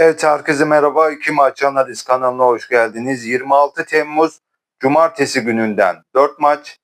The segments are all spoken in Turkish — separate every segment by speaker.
Speaker 1: Evet herkese merhaba. İki maç analiz kanalına hoş geldiniz. 26 Temmuz Cumartesi gününden 4 maç,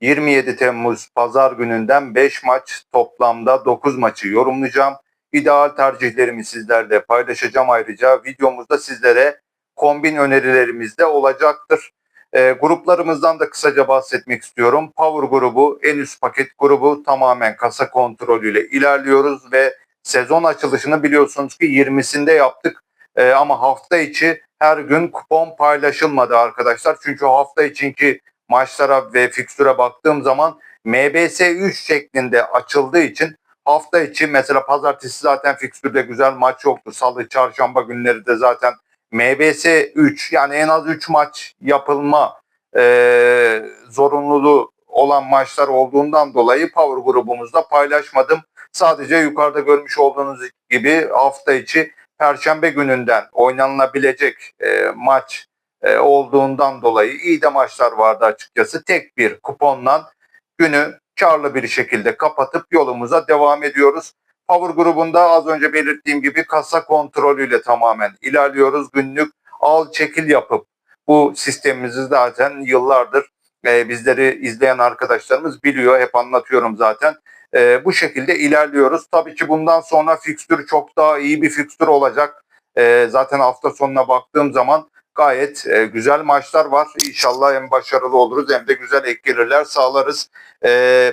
Speaker 1: 27 Temmuz Pazar gününden 5 maç, toplamda 9 maçı yorumlayacağım. İdeal tercihlerimi sizlerle paylaşacağım. Ayrıca videomuzda sizlere kombin önerilerimiz de olacaktır. E, gruplarımızdan da kısaca bahsetmek istiyorum. Power grubu, en üst paket grubu tamamen kasa kontrolüyle ilerliyoruz ve sezon açılışını biliyorsunuz ki 20'sinde yaptık. Ee, ama hafta içi her gün kupon paylaşılmadı arkadaşlar. Çünkü hafta içinki maçlara ve fikstüre baktığım zaman MBS 3 şeklinde açıldığı için hafta içi mesela pazartesi zaten fikstürde güzel maç yoktu. Salı, çarşamba günleri de zaten MBS 3 yani en az 3 maç yapılma e, zorunluluğu olan maçlar olduğundan dolayı Power grubumuzda paylaşmadım. Sadece yukarıda görmüş olduğunuz gibi hafta içi Perşembe gününden oynanılabilecek e, maç e, olduğundan dolayı iyi de maçlar vardı açıkçası. Tek bir kuponla günü karlı bir şekilde kapatıp yolumuza devam ediyoruz. Power grubunda az önce belirttiğim gibi kasa kontrolüyle tamamen ilerliyoruz. Günlük al çekil yapıp bu sistemimizi zaten yıllardır e, bizleri izleyen arkadaşlarımız biliyor. Hep anlatıyorum zaten. E, bu şekilde ilerliyoruz. Tabii ki bundan sonra fikstür çok daha iyi bir fikstür olacak. E, zaten hafta sonuna baktığım zaman gayet e, güzel maçlar var. İnşallah hem başarılı oluruz hem de güzel ek gelirler sağlarız. E,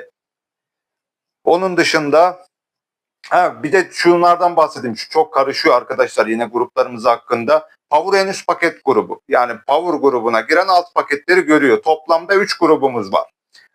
Speaker 1: onun dışında Ha, bir de şunlardan bahsedeyim. Şu çok karışıyor arkadaşlar yine gruplarımız hakkında. Power en üst paket grubu. Yani Power grubuna giren alt paketleri görüyor. Toplamda 3 grubumuz var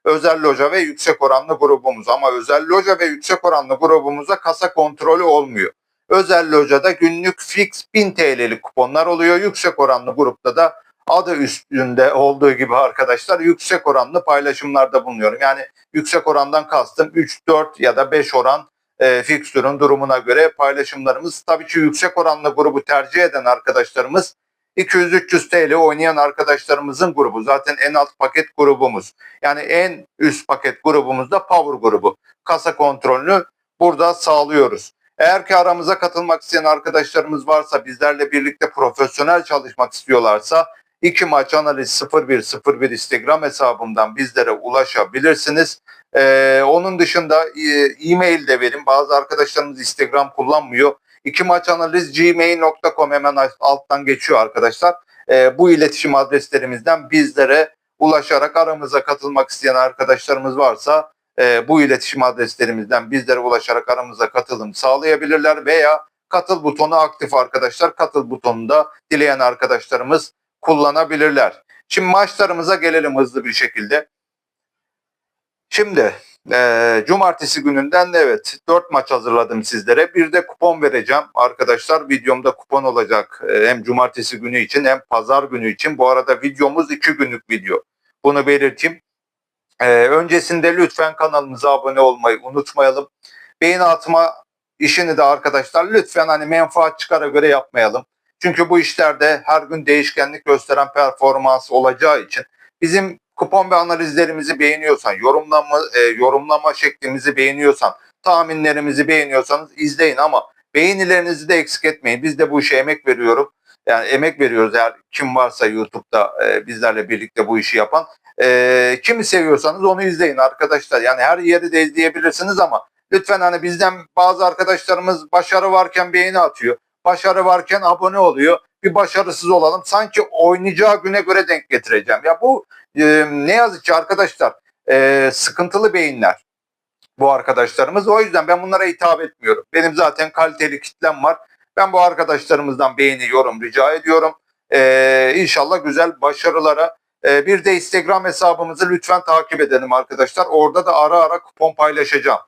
Speaker 1: özel loja ve yüksek oranlı grubumuz. Ama özel loja ve yüksek oranlı grubumuzda kasa kontrolü olmuyor. Özel lojada günlük fix 1000 TL'lik kuponlar oluyor. Yüksek oranlı grupta da adı üstünde olduğu gibi arkadaşlar yüksek oranlı paylaşımlarda bulunuyorum. Yani yüksek orandan kastım 3, 4 ya da 5 oran e, fikstürün durumuna göre paylaşımlarımız. Tabii ki yüksek oranlı grubu tercih eden arkadaşlarımız 200-300 TL oynayan arkadaşlarımızın grubu. Zaten en alt paket grubumuz. Yani en üst paket grubumuz da Power grubu. Kasa kontrolünü burada sağlıyoruz. Eğer ki aramıza katılmak isteyen arkadaşlarımız varsa bizlerle birlikte profesyonel çalışmak istiyorlarsa iki maç analiz 0101 Instagram hesabımdan bizlere ulaşabilirsiniz. Ee, onun dışında e, e-mail de verin. Bazı arkadaşlarımız Instagram kullanmıyor. İki maç analiz gmail.com hemen alttan geçiyor arkadaşlar. E, bu iletişim adreslerimizden bizlere ulaşarak aramıza katılmak isteyen arkadaşlarımız varsa e, bu iletişim adreslerimizden bizlere ulaşarak aramıza katılım sağlayabilirler veya katıl butonu aktif arkadaşlar. Katıl butonunda dileyen arkadaşlarımız kullanabilirler. Şimdi maçlarımıza gelelim hızlı bir şekilde. Şimdi e, cumartesi gününden de evet 4 maç hazırladım sizlere. Bir de kupon vereceğim arkadaşlar. Videomda kupon olacak e, hem cumartesi günü için hem pazar günü için. Bu arada videomuz 2 günlük video. Bunu belirteyim. E, öncesinde lütfen kanalımıza abone olmayı unutmayalım. Beğeni atma işini de arkadaşlar lütfen hani menfaat çıkara göre yapmayalım. Çünkü bu işlerde her gün değişkenlik gösteren performans olacağı için bizim kupon ve analizlerimizi beğeniyorsan, yorumlama e, yorumlama şeklimizi beğeniyorsan, tahminlerimizi beğeniyorsanız izleyin ama beğenilerinizi de eksik etmeyin. Biz de bu işe emek veriyorum. Yani emek veriyoruz eğer kim varsa YouTube'da e, bizlerle birlikte bu işi yapan. E, kimi seviyorsanız onu izleyin arkadaşlar. Yani her yeri de izleyebilirsiniz ama lütfen hani bizden bazı arkadaşlarımız başarı varken beğeni atıyor. Başarı varken abone oluyor. Bir başarısız olalım. Sanki oynayacağı güne göre denk getireceğim. Ya bu e, ne yazık ki arkadaşlar e, sıkıntılı beyinler bu arkadaşlarımız. O yüzden ben bunlara hitap etmiyorum. Benim zaten kaliteli kitlem var. Ben bu arkadaşlarımızdan beğeni, yorum rica ediyorum. Ee, inşallah güzel başarılara. Ee, bir de Instagram hesabımızı lütfen takip edelim arkadaşlar. Orada da ara ara kupon paylaşacağım.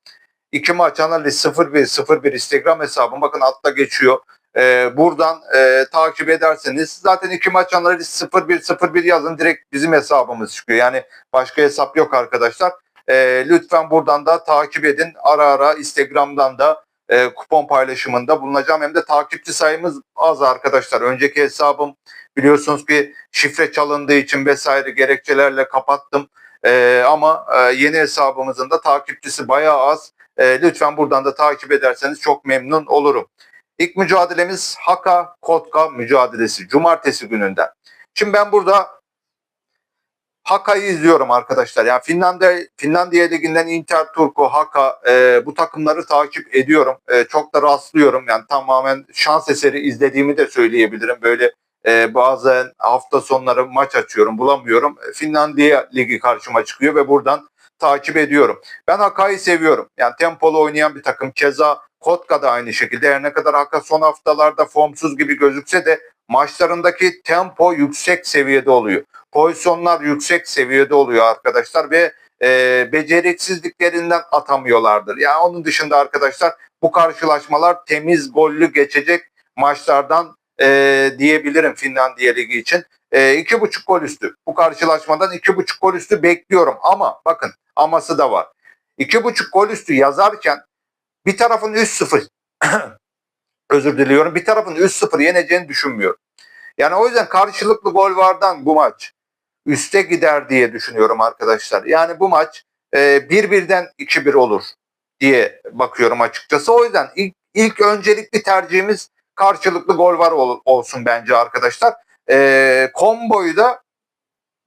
Speaker 1: İki maç analiz 0101 Instagram hesabım bakın altta geçiyor. Ee, buradan e, takip ederseniz zaten iki maç analiz 0101 yazın direkt bizim hesabımız çıkıyor. Yani başka hesap yok arkadaşlar. E, lütfen buradan da takip edin. Ara ara Instagram'dan da e, kupon paylaşımında bulunacağım. Hem de takipçi sayımız az arkadaşlar. Önceki hesabım biliyorsunuz ki şifre çalındığı için vesaire gerekçelerle kapattım. E, ama e, yeni hesabımızın da takipçisi bayağı az. E, lütfen buradan da takip ederseniz çok memnun olurum. İlk mücadelemiz Haka Kotka mücadelesi cumartesi gününden. Şimdi ben burada Haka'yı izliyorum arkadaşlar. Yani Finlandiya, Finlandiya Ligi'nden Inter Turku, Haka e, bu takımları takip ediyorum. E, çok da rastlıyorum. Yani tamamen şans eseri izlediğimi de söyleyebilirim. Böyle e, bazen hafta sonları maç açıyorum bulamıyorum. E, Finlandiya Ligi karşıma çıkıyor ve buradan takip ediyorum. Ben Haka'yı seviyorum. Yani tempolu oynayan bir takım. Keza Kotka da aynı şekilde. Her ne kadar Haka son haftalarda formsuz gibi gözükse de maçlarındaki tempo yüksek seviyede oluyor. Pozisyonlar yüksek seviyede oluyor arkadaşlar ve e, beceriksizliklerinden atamıyorlardır. Yani onun dışında arkadaşlar bu karşılaşmalar temiz gollü geçecek maçlardan e, diyebilirim Finlandiya Ligi için. E, iki buçuk gol üstü. Bu karşılaşmadan iki buçuk gol üstü bekliyorum ama bakın aması da var. İki buçuk gol üstü yazarken bir tarafın 3-0 özür diliyorum. Bir tarafın 3-0 yeneceğini düşünmüyorum. Yani o yüzden karşılıklı gol vardan bu maç üste gider diye düşünüyorum arkadaşlar. Yani bu maç e, bir birden 2-1 olur diye bakıyorum açıkçası. O yüzden ilk, ilk öncelikli tercihimiz karşılıklı gol var ol, olsun bence arkadaşlar. E, komboyu da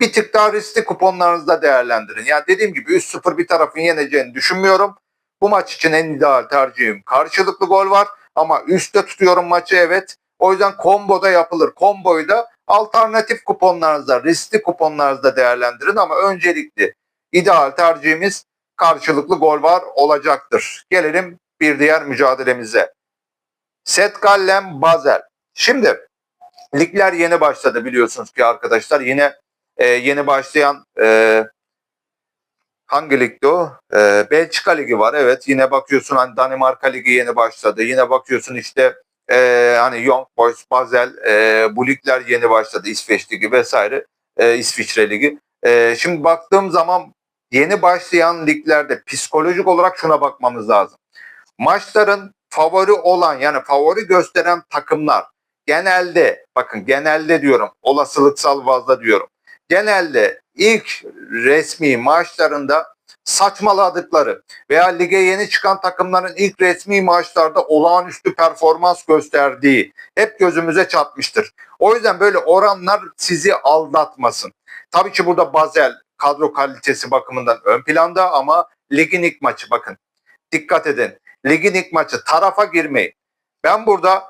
Speaker 1: bir tık daha riskli kuponlarınızda değerlendirin. Yani dediğim gibi 3-0 bir tarafın yeneceğini düşünmüyorum. Bu maç için en ideal tercihim karşılıklı gol var ama üstte tutuyorum maçı evet. O yüzden komboda yapılır. Komboyu da alternatif kuponlarınızda, riskli kuponlarınızda değerlendirin ama öncelikli ideal tercihimiz karşılıklı gol var olacaktır. Gelelim bir diğer mücadelemize. Set Gallem Basel. Şimdi ligler yeni başladı biliyorsunuz ki arkadaşlar. Yine e, yeni başlayan e, hangi ligdi o? E, Belçika Ligi var evet. Yine bakıyorsun hani Danimarka Ligi yeni başladı. Yine bakıyorsun işte e, hani Young Boys, Basel e, bu ligler yeni başladı. İsveç Ligi vesaire. E, İsviçre Ligi. E, şimdi baktığım zaman yeni başlayan liglerde psikolojik olarak şuna bakmamız lazım. Maçların favori olan yani favori gösteren takımlar genelde bakın genelde diyorum olasılıksal bazda diyorum. Genelde ilk resmi maçlarında saçmaladıkları veya lige yeni çıkan takımların ilk resmi maçlarda olağanüstü performans gösterdiği hep gözümüze çatmıştır. O yüzden böyle oranlar sizi aldatmasın. Tabii ki burada Basel kadro kalitesi bakımından ön planda ama ligin ilk maçı bakın. Dikkat edin. Ligin ilk maçı tarafa girmeyin. Ben burada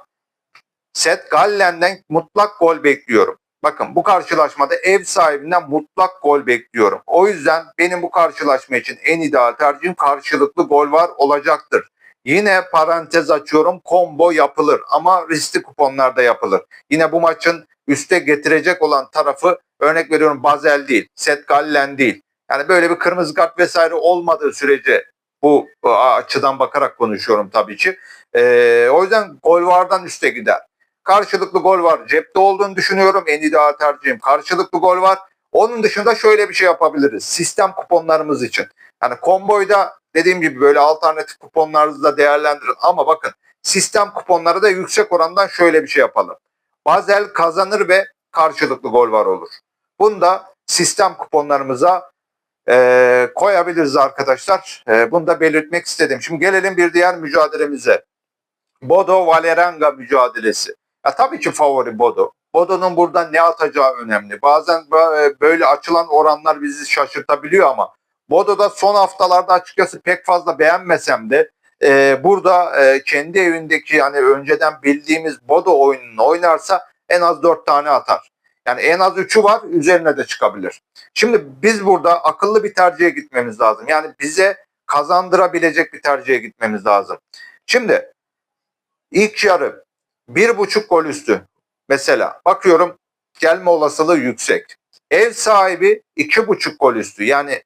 Speaker 1: Set Gallen'den mutlak gol bekliyorum. Bakın bu karşılaşmada ev sahibinden mutlak gol bekliyorum. O yüzden benim bu karşılaşma için en ideal tercihim karşılıklı gol var olacaktır. Yine parantez açıyorum combo yapılır ama riskli kuponlarda yapılır. Yine bu maçın üste getirecek olan tarafı örnek veriyorum Basel değil, Set Gallen değil. Yani böyle bir kırmızı kart vesaire olmadığı sürece bu açıdan bakarak konuşuyorum tabii ki. Ee, o yüzden gol vardan üste gider. Karşılıklı gol var. Cepte olduğunu düşünüyorum. En ideal tercihim karşılıklı gol var. Onun dışında şöyle bir şey yapabiliriz. Sistem kuponlarımız için. Yani komboyda dediğim gibi böyle alternatif kuponlarınızı da değerlendirin. Ama bakın sistem kuponları da yüksek orandan şöyle bir şey yapalım. Basel kazanır ve karşılıklı gol var olur. Bunu da sistem kuponlarımıza e, koyabiliriz arkadaşlar. E, bunu da belirtmek istedim. Şimdi gelelim bir diğer mücadelemize. Bodo Valeranga mücadelesi. Ya tabii ki favori Bodo. Bodo'nun burada ne atacağı önemli. Bazen böyle açılan oranlar bizi şaşırtabiliyor ama Bodo'da son haftalarda açıkçası pek fazla beğenmesem de e, burada e, kendi evindeki hani önceden bildiğimiz Bodo oyununu oynarsa en az 4 tane atar. Yani en az 3'ü var üzerine de çıkabilir. Şimdi biz burada akıllı bir tercihe gitmemiz lazım. Yani bize kazandırabilecek bir tercihe gitmemiz lazım. Şimdi ilk yarı bir buçuk gol üstü. Mesela bakıyorum gelme olasılığı yüksek. Ev sahibi iki buçuk gol üstü. Yani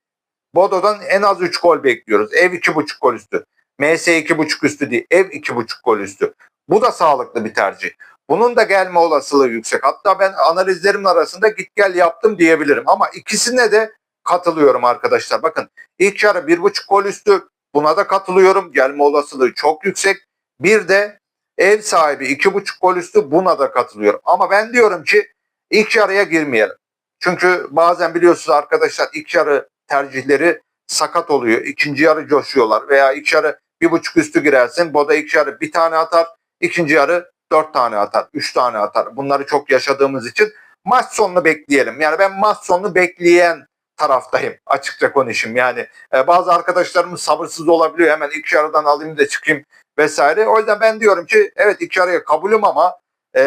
Speaker 1: Bodo'dan en az üç gol bekliyoruz. Ev iki buçuk gol üstü. MS iki buçuk üstü değil. Ev iki buçuk gol üstü. Bu da sağlıklı bir tercih. Bunun da gelme olasılığı yüksek. Hatta ben analizlerim arasında git gel yaptım diyebilirim. Ama ikisine de katılıyorum arkadaşlar. Bakın ilk yarı bir buçuk gol üstü. Buna da katılıyorum. Gelme olasılığı çok yüksek. Bir de Ev sahibi iki buçuk gol üstü buna da katılıyorum. Ama ben diyorum ki ilk yarıya girmeyelim. Çünkü bazen biliyorsunuz arkadaşlar ilk yarı tercihleri sakat oluyor. İkinci yarı coşuyorlar veya ilk yarı bir buçuk üstü girersin. Boda ilk yarı bir tane atar. ikinci yarı 4 tane atar, 3 tane atar. Bunları çok yaşadığımız için maç sonunu bekleyelim. Yani ben maç sonunu bekleyen taraftayım açıkça konuşayım. Yani e, bazı arkadaşlarımız sabırsız olabiliyor. Hemen ilk yarıdan alayım da çıkayım vesaire. O yüzden ben diyorum ki evet ilk yarıya kabulüm ama e,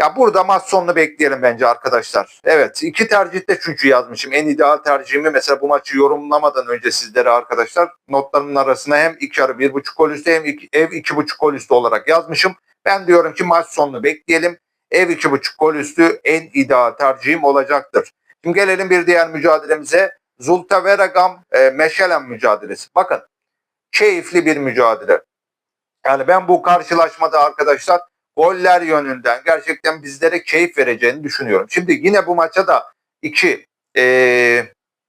Speaker 1: ya burada maç sonunu bekleyelim bence arkadaşlar. Evet iki tercihte çünkü yazmışım. En ideal tercihimi mesela bu maçı yorumlamadan önce sizlere arkadaşlar notlarımın arasına hem ilk yarı bir buçuk gol üstü hem iki, ev iki buçuk gol üstü olarak yazmışım. Ben diyorum ki maç sonunu bekleyelim. Ev iki buçuk gol üstü en ideal tercihim olacaktır. Şimdi gelelim bir diğer mücadelemize. Zulta Veragam e, Meşelen mücadelesi. Bakın keyifli bir mücadele. Yani ben bu karşılaşmada arkadaşlar goller yönünden gerçekten bizlere keyif vereceğini düşünüyorum. Şimdi yine bu maça da iki e,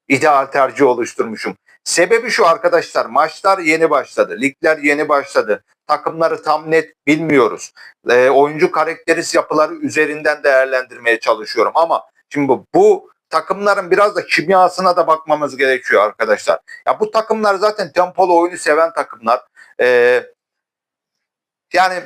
Speaker 1: ideal tercih oluşturmuşum. Sebebi şu arkadaşlar maçlar yeni başladı. Ligler yeni başladı. Takımları tam net bilmiyoruz. E, oyuncu karakteris yapıları üzerinden değerlendirmeye çalışıyorum. Ama şimdi bu, takımların biraz da kimyasına da bakmamız gerekiyor arkadaşlar. Ya bu takımlar zaten tempolu oyunu seven takımlar. Ee, yani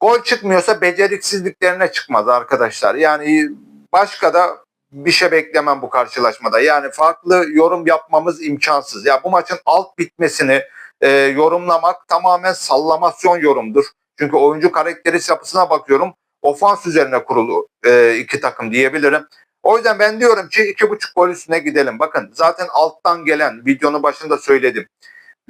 Speaker 1: gol çıkmıyorsa beceriksizliklerine çıkmaz arkadaşlar. Yani başka da bir şey beklemem bu karşılaşmada. Yani farklı yorum yapmamız imkansız. Ya bu maçın alt bitmesini e, yorumlamak tamamen sallamasyon yorumdur. Çünkü oyuncu karakteris yapısına bakıyorum. Ofans üzerine kurulu e, iki takım diyebilirim. O yüzden ben diyorum ki iki buçuk gol üstüne gidelim. Bakın zaten alttan gelen videonun başında söyledim.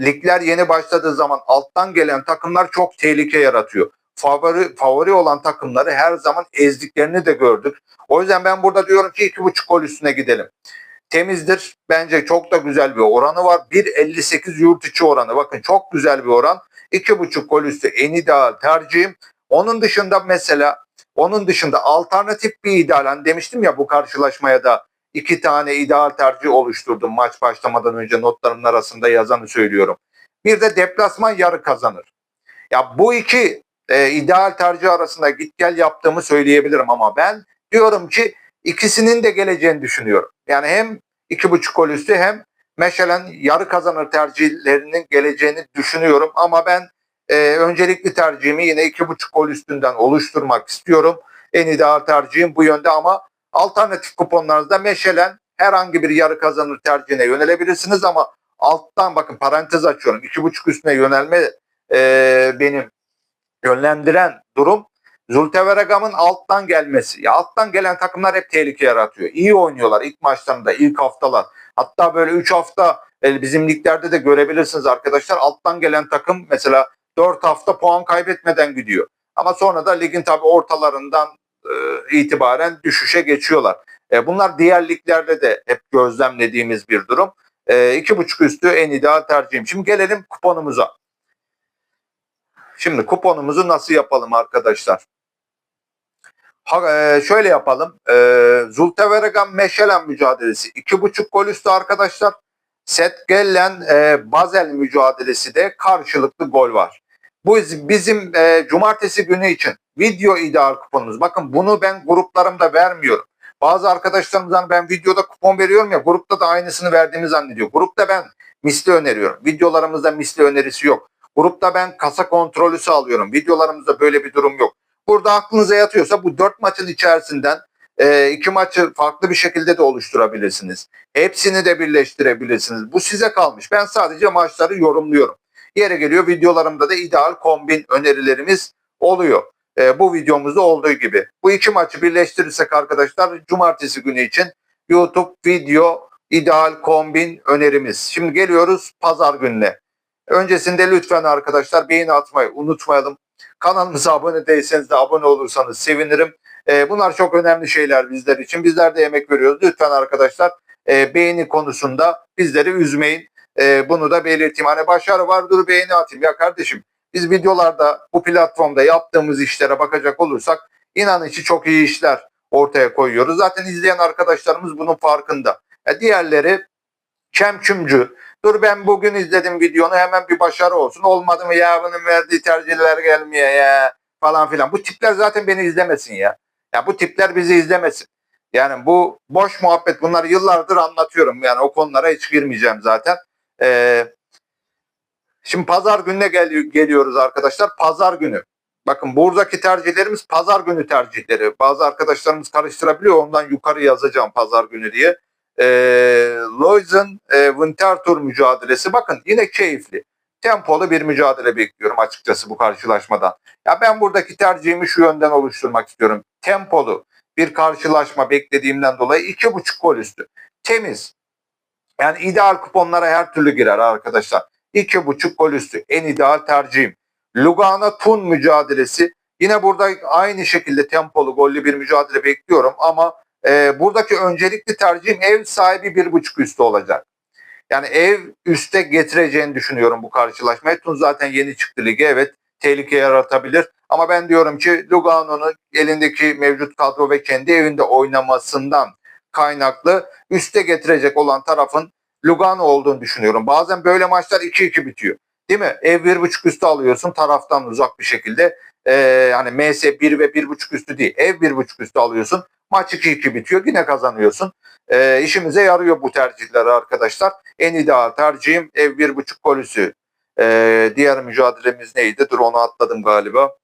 Speaker 1: Ligler yeni başladığı zaman alttan gelen takımlar çok tehlike yaratıyor. Favori, favori olan takımları her zaman ezdiklerini de gördük. O yüzden ben burada diyorum ki iki buçuk gol üstüne gidelim. Temizdir. Bence çok da güzel bir oranı var. 1.58 yurt içi oranı. Bakın çok güzel bir oran. İki buçuk gol üstü en ideal tercihim. Onun dışında mesela onun dışında alternatif bir ideal. Hani demiştim ya bu karşılaşmaya da iki tane ideal tercih oluşturdum maç başlamadan önce notlarımın arasında yazanı söylüyorum. Bir de deplasman yarı kazanır. Ya bu iki e, ideal tercih arasında git gel yaptığımı söyleyebilirim ama ben diyorum ki ikisinin de geleceğini düşünüyorum. Yani hem iki buçuk gol üstü hem Meşelen yarı kazanır tercihlerinin geleceğini düşünüyorum ama ben e, öncelikli tercihimi yine iki buçuk gol üstünden oluşturmak istiyorum. En ideal tercihim bu yönde ama alternatif kuponlarınızda meşelen herhangi bir yarı kazanır tercihine yönelebilirsiniz ama alttan bakın parantez açıyorum. iki buçuk üstüne yönelme e, benim yönlendiren durum Zulteveragam'ın alttan gelmesi. Ya alttan gelen takımlar hep tehlike yaratıyor. İyi oynuyorlar ilk maçlarında, ilk haftalar. Hatta böyle 3 hafta e, bizim liglerde de görebilirsiniz arkadaşlar. Alttan gelen takım mesela 4 hafta puan kaybetmeden gidiyor. Ama sonra da ligin tabi ortalarından e, itibaren düşüşe geçiyorlar. E, bunlar diğer liglerde de hep gözlemlediğimiz bir durum. E, iki buçuk üstü en ideal tercihim. Şimdi gelelim kuponumuza. Şimdi kuponumuzu nasıl yapalım arkadaşlar? Ha, e, şöyle yapalım. E, Zulteveregan Meşelen mücadelesi. iki buçuk gol üstü arkadaşlar. Setgellen e, Basel mücadelesi de karşılıklı gol var. Bu bizim e, cumartesi günü için video ideal kuponumuz. Bakın bunu ben gruplarımda vermiyorum. Bazı arkadaşlarımızdan ben videoda kupon veriyorum ya grupta da aynısını verdiğimi zannediyor. Grupta ben misli öneriyorum. Videolarımızda misli önerisi yok. Grupta ben kasa kontrolü sağlıyorum. Videolarımızda böyle bir durum yok. Burada aklınıza yatıyorsa bu dört maçın içerisinden e, iki maçı farklı bir şekilde de oluşturabilirsiniz. Hepsini de birleştirebilirsiniz. Bu size kalmış. Ben sadece maçları yorumluyorum. Yere geliyor videolarımda da ideal kombin önerilerimiz oluyor. E, bu videomuzda olduğu gibi. Bu iki maçı birleştirirsek arkadaşlar cumartesi günü için YouTube video ideal kombin önerimiz. Şimdi geliyoruz pazar gününe. Öncesinde lütfen arkadaşlar beğeni atmayı unutmayalım. Kanalımıza abone değilseniz de abone olursanız sevinirim. E, bunlar çok önemli şeyler bizler için. Bizler de emek veriyoruz. Lütfen arkadaşlar e, beğeni konusunda bizleri üzmeyin. E, bunu da belirteyim. Hani başarı vardır beğeni atayım. Ya kardeşim biz videolarda bu platformda yaptığımız işlere bakacak olursak inanın içi çok iyi işler ortaya koyuyoruz. Zaten izleyen arkadaşlarımız bunun farkında. Ya diğerleri çemkümcü. Dur ben bugün izledim videonu hemen bir başarı olsun. Olmadı mı ya bunun verdiği tercihler gelmiyor ya falan filan. Bu tipler zaten beni izlemesin ya. Ya bu tipler bizi izlemesin. Yani bu boş muhabbet bunları yıllardır anlatıyorum. Yani o konulara hiç girmeyeceğim zaten. Ee, Şimdi pazar gününe gel- geliyoruz arkadaşlar. Pazar günü. Bakın buradaki tercihlerimiz pazar günü tercihleri. Bazı arkadaşlarımız karıştırabiliyor. Ondan yukarı yazacağım pazar günü diye. Ee, Loizen e, Winter Tour mücadelesi. Bakın yine keyifli. Tempolu bir mücadele bekliyorum açıkçası bu karşılaşmadan. Ya ben buradaki tercihimi şu yönden oluşturmak istiyorum. Tempolu bir karşılaşma beklediğimden dolayı iki buçuk gol üstü. Temiz. Yani ideal kuponlara her türlü girer arkadaşlar. İki buçuk gol üstü en ideal tercihim. Lugano Tun mücadelesi. Yine burada aynı şekilde tempolu gollü bir mücadele bekliyorum ama e, buradaki öncelikli tercihim ev sahibi bir buçuk üstü olacak. Yani ev üste getireceğini düşünüyorum bu karşılaşmayı. Tun zaten yeni çıktı lige evet tehlike yaratabilir. Ama ben diyorum ki Lugano'nun elindeki mevcut kadro ve kendi evinde oynamasından kaynaklı üste getirecek olan tarafın Lugano olduğunu düşünüyorum. Bazen böyle maçlar 2-2 bitiyor. Değil mi? Ev 1.5 üstü alıyorsun taraftan uzak bir şekilde. Ee, yani MS 1 ve 1.5 üstü değil. Ev 1.5 üstü alıyorsun. Maç 2-2 bitiyor. Yine kazanıyorsun. Ee, işimize yarıyor bu tercihler arkadaşlar. En ideal tercihim ev 1.5 golüsü. Ee, diğer mücadelemiz neydi? Dur onu atladım galiba.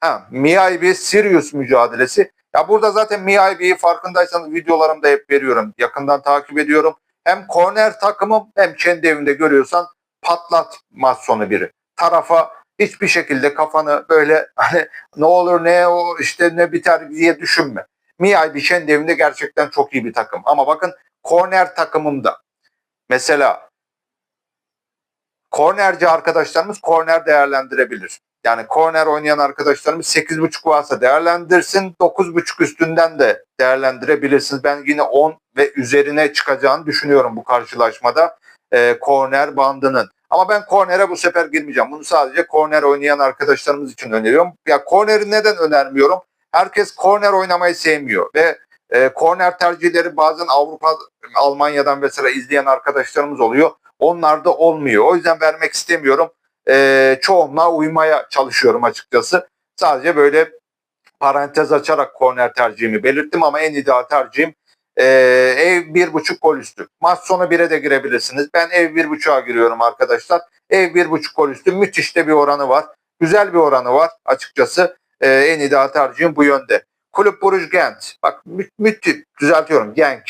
Speaker 1: Ha, Miaibi Sirius mücadelesi. Ya burada zaten Miaibi'yi farkındaysanız videolarımda hep veriyorum. Yakından takip ediyorum. Hem korner takımım hem kendi evinde görüyorsan patlat maç sonu biri. Tarafa hiçbir şekilde kafanı böyle hani ne olur ne o işte ne biter diye düşünme. Miaibi kendi evinde gerçekten çok iyi bir takım. Ama bakın korner takımımda mesela kornerci arkadaşlarımız korner değerlendirebilir. Yani korner oynayan arkadaşlarımız 8.5 varsa değerlendirsin. 9.5 üstünden de değerlendirebilirsiniz. Ben yine 10 ve üzerine çıkacağını düşünüyorum bu karşılaşmada. E, korner bandının. Ama ben kornere bu sefer girmeyeceğim. Bunu sadece korner oynayan arkadaşlarımız için öneriyorum. Ya korneri neden önermiyorum? Herkes korner oynamayı sevmiyor ve e, korner tercihleri bazen Avrupa, Almanya'dan mesela izleyen arkadaşlarımız oluyor. Onlar da olmuyor. O yüzden vermek istemiyorum e, çoğunluğa uymaya çalışıyorum açıkçası. Sadece böyle parantez açarak korner tercihimi belirttim ama en ideal tercihim e, ev bir buçuk gol üstü. Maç sonu bire de girebilirsiniz. Ben ev bir buçuğa giriyorum arkadaşlar. Ev bir buçuk gol üstü müthiş de bir oranı var. Güzel bir oranı var açıkçası. E, en ideal tercihim bu yönde. Kulüp Buruj Gent. Bak mü müthiş düzeltiyorum Genk.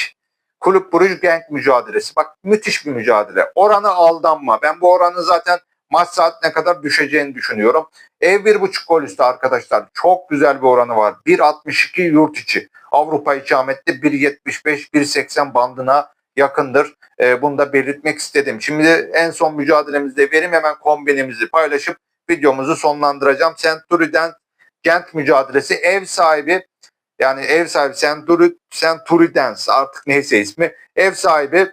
Speaker 1: Kulüp Buruj Genk mücadelesi. Bak müthiş bir mücadele. Oranı aldanma. Ben bu oranı zaten maç saatine kadar düşeceğini düşünüyorum. Ev bir buçuk gol üstü arkadaşlar. Çok güzel bir oranı var. 1.62 yurt içi. Avrupa ikametli 1.75-1.80 bandına yakındır. E, bunu da belirtmek istedim. Şimdi en son mücadelemizde verim hemen kombinimizi paylaşıp videomuzu sonlandıracağım. Centuri'den Gent mücadelesi ev sahibi yani ev sahibi Centuri, Centuri'dens artık neyse ismi ev sahibi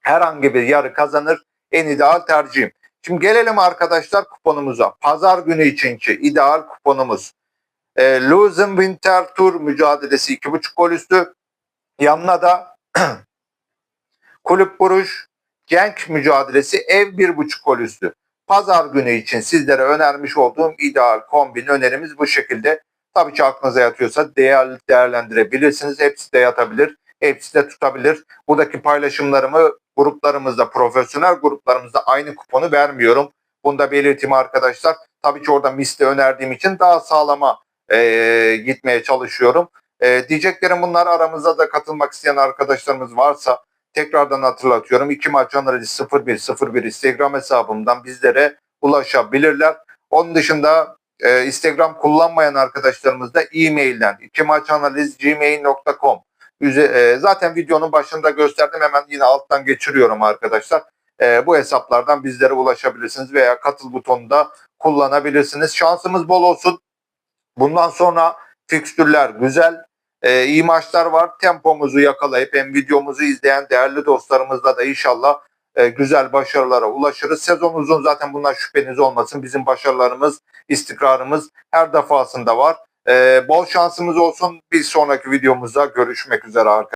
Speaker 1: herhangi bir yarı kazanır. En ideal tercihim. Şimdi gelelim arkadaşlar kuponumuza. Pazar günü içinki ideal kuponumuz. E, Luzen Winter Tour mücadelesi 2.5 gol üstü. Yanına da Kulüp Buruj Genk mücadelesi ev 1.5 gol üstü. Pazar günü için sizlere önermiş olduğum ideal kombin önerimiz bu şekilde. Tabii ki aklınıza yatıyorsa değer, değerlendirebilirsiniz. Hepsi de yatabilir. Hepsi de tutabilir. Buradaki paylaşımlarımı gruplarımızda, profesyonel gruplarımızda aynı kuponu vermiyorum. Bunu da belirteyim arkadaşlar. Tabii ki orada misli önerdiğim için daha sağlama e, gitmeye çalışıyorum. E, diyeceklerim bunlar aramızda da katılmak isteyen arkadaşlarımız varsa tekrardan hatırlatıyorum. İki maç analizi 0101 Instagram hesabımdan bizlere ulaşabilirler. Onun dışında e, Instagram kullanmayan arkadaşlarımız da e-mailden iki maç analiz gmail.com zaten videonun başında gösterdim hemen yine alttan geçiriyorum arkadaşlar. E, bu hesaplardan bizlere ulaşabilirsiniz veya katıl butonunda kullanabilirsiniz. Şansımız bol olsun. Bundan sonra fikstürler güzel. E, iyi maçlar var. Tempomuzu yakalayıp hem videomuzu izleyen değerli dostlarımızla da inşallah e, güzel başarılara ulaşırız. Sezon uzun zaten bundan şüpheniz olmasın. Bizim başarılarımız, istikrarımız her defasında var. E, bol şansımız olsun. Bir sonraki videomuzda görüşmek üzere arkadaşlar.